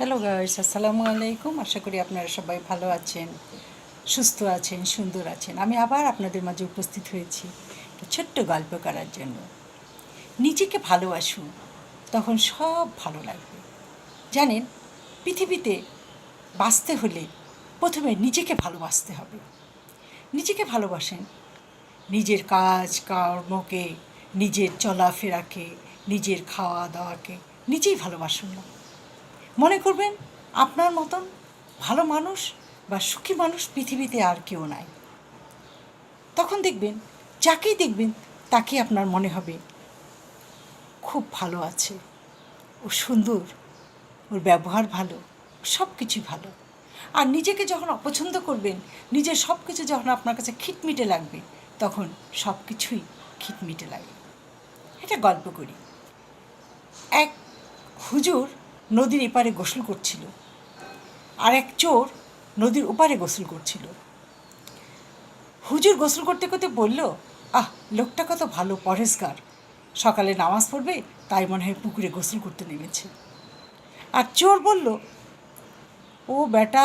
Hello guys আসসালামু আলাইকুম আশা করি আপনারা সবাই ভালো আছেন, সুস্থ আছেন, সুন্দর আছেন। আমি আবার আপনাদের মাঝে উপস্থিত হয়েছি ছোট্ট গল্প করার জন্য। নিজেকে ভালোবাসুন, তখন সব ভালো লাগবে। জানেন, পৃথিবীতে বাঁচতে হলে প্রথমে নিজেকে ভালোবাসতে হবে। নিজেকে ভালোবাসেন, নিজের কাজ, কর্মকে, নিজের চলাফেরাকে, নিজের খাওয়া দাওয়াকে নিজেই ভালোবাসুন না। মনে করবেন, আপনার মতন ভালো মানুষ বা সুখী মানুষ পৃথিবীতে আর কেউ নাই। তখন দেখবেন, যাকেই দেখবেন তাকে আপনার মনে হবে, খুব ভালো আছে। ও সুন্দর, ওর ব্যবহার ভালো সব কিছুই ভালো। আর নিজেকে যখন অপছন্দ করবেন, নিজের সব কিছু যখন আপনার কাছে খিটমিটে লাগবে, তখন সব কিছুই খিটমিটে লাগে। এটা গল্প করি। এক হুজুর নদীর এপারে গোসল করছিল। আর এক চোর নদীর ওপারে গোসল করছিল। হুজুর গোসল করতে করতে বলল, আহ, লোকটা কত ভালো পরেশগার সকালে নামাজ পড়বে, তাই মনে হয় পুকুরে গোসল করতে নেমেছে। আর চোর বলল, ও বেটা,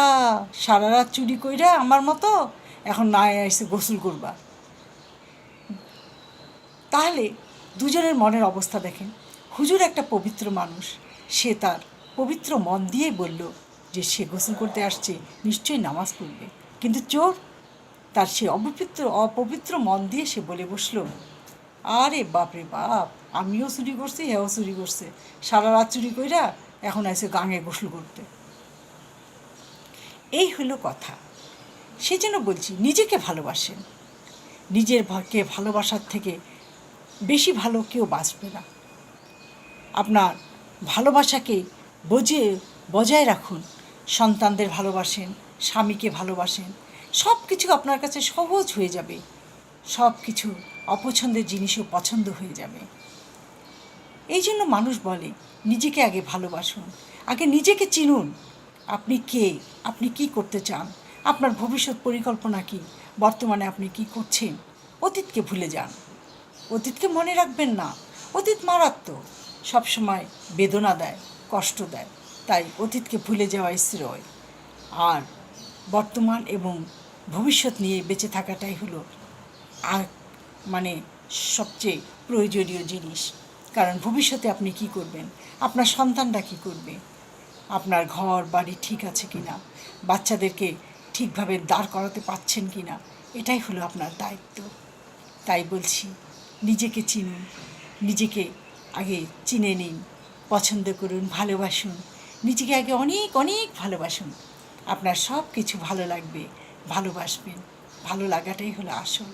সারা রাত চুরি কইরা আমার মতো এখন না এসে গোসল করবা। তাহলে দুজনের মনের অবস্থা দেখেন। হুজুর একটা পবিত্র মানুষ, সে তার পবিত্র মন দিয়েই বলল যে সে গোসল করতে আসছে, নিশ্চয়ই নামাজ পড়বে। কিন্তু চোর তার সে অপবিত্র অপবিত্র মন দিয়ে সে বলে বসল, আরে বাপরে বাপ, আমিও চুরি করছি হেও চুরি করছে। সারা রাত চুরি কইরা এখন আছে গাঙে গোসল করতে। এই হলো কথা। সেই জন্য বলছি, নিজেকে ভালোবাসেন। নিজের কে ভালোবাসার থেকে বেশি ভালো কেউ বাঁচবে না। আপনার ভালোবাসাকে বজে বজায় রাখুন। সন্তানদের ভালোবাসেন, স্বামীকে ভালোবাসেন। সব কিছু আপনার কাছে সহজ হয়ে যাবে। সব কিছু অপছন্দের জিনিসও পছন্দ হয়ে যাবে। এই জন্য মানুষ বলে, নিজেকে আগে ভালোবাসুন, আগে নিজেকে চিনুন। আপনি কে? আপনি কি করতে চান? আপনার ভবিষ্যৎ পরিকল্পনা কি? বর্তমানে আপনি কি করছেন? অতীতকে ভুলে যান। অতীতকে মনে রাখবেন না। অতীত মারাত্মক। সবসময় বেদনা দেয়। কষ্ট দেয়। তাই অতীতকে ভুলে যাওয়া শ্রেয়। আর বর্তমান এবং ভবিষ্যৎ নিয়ে বেঁচে থাকাটাই হলো আর মানে সবচেয়ে প্রয়োজনীয় জিনিস। কারণ ভবিষ্যতে আপনি কি করবেন? আপনার সন্তানরা কি করবে? আপনার ঘর, বাড়ি ঠিক আছে কি না বাচ্চাদেরকে ঠিকভাবে দাঁড় করাতে পারছেন কি না এটাই হলো আপনার দায়িত্ব। তাই বলছি, নিজেকে চিনুন, নিজেকে আগে চিনে নিন। পছন্দ করুন, ভালোবাসুন। নিজেকে আগে অনেক অনেক ভালোবাসুন। আপনার সব কিছু ভালো লাগবে, ভালোবাসবেন। ভালো লাগাটাই হলো আসল।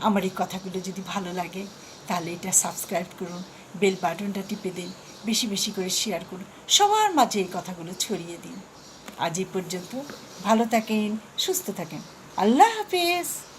আমার এই কথাগুলো যদি ভালো লাগে, তাহলে এটা সাবস্ক্রাইব করুন বেল বাটনটা টিপে দিন, বেশি বেশি করে শেয়ার করুন, সবার মাঝে এই কথাগুলো ছড়িয়ে দিন। আজ এই পর্যন্ত ভালো থাকেন, সুস্থ থাকেন। আল্লাহ হাফেজ!